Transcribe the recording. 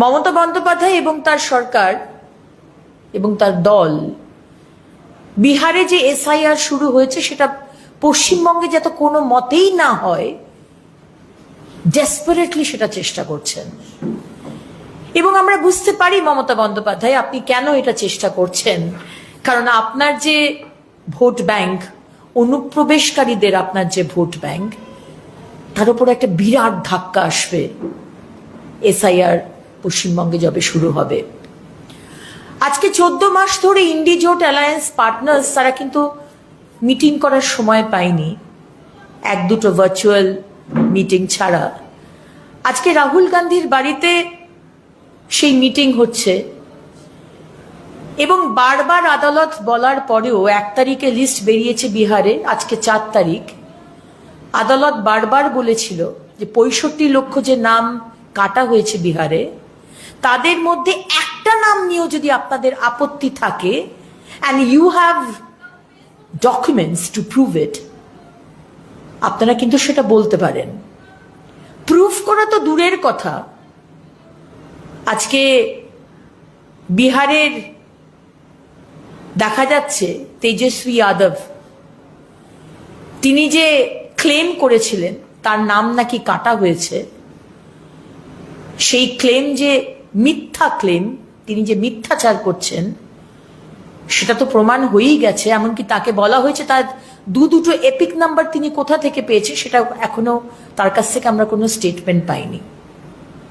মমতা বন্দ্যোপাধ্যায় এবং তার সরকার এবং তার দল, বিহারে যে এসআইআর শুরু হয়েছে সেটা পশ্চিমবঙ্গে যাতে কোনো মতেই না হয় ডেসপারেটলি সেটা চেষ্টা করছেন। এবং আমরা বুঝতে পারি মমতা বন্দ্যোপাধ্যায়, আপনি কেন এটা চেষ্টা করছেন? কারণ আপনার যে ভোট ব্যাংক, অনুপ্রবেশকারীদের আপনার যে ভোট ব্যাংক, তার উপর একটা বিরাট ধাক্কা আসবে এসআইআর পশ্চিমবঙ্গে যবে শুরু হবে। আজকে চোদ্দ মাস ধরে ইন্ডিজোট অ্যালায়েন্স পার্টনার্স তারা কিন্তু মিটিং করার সময় পায়নি। এক দুটো ভার্চুয়াল মিটিং ছাড়া। আজকে রাহুল গান্ধীর বাড়িতে সেই মিটিং হচ্ছে এবং বারবার আদালত বলার পরেও এক তারিখে লিস্ট বেরিয়েছে বিহারে, আজকে চার তারিখ। আদালত বারবার বলেছিল যে পঁয়ষট্টি লক্ষ যে নাম কাটা হয়েছে বিহারে তাদের মধ্যে একটা নাম নিয়েও যদি আপনাদের আপত্তি থাকে and you have documents to prove it আপনারা কিন্তু সেটা বলতে পারেন। প্রুফ করা তো দূরের কথা। আজকে বিহারের দেখা যাচ্ছে তেজস্বী যাদব। তিনি যে ক্লেম করেছিলেন, তার নাম নাকি কাটা হয়েছে। সেই ক্লেম যে মিথ্যা ক্লেম তিনি যে মিথ্যাচার করছেন, সেটা তো প্রমাণ হয়েই গেছে, এমনকি তাকে বলা হয়েছে তার দু দুটো এপিক নাম্বার তিনি কোথা থেকে পেয়েছে সেটা এখনও তার কাছ থেকে আমরা কোনো স্টেটমেন্ট পাইনি।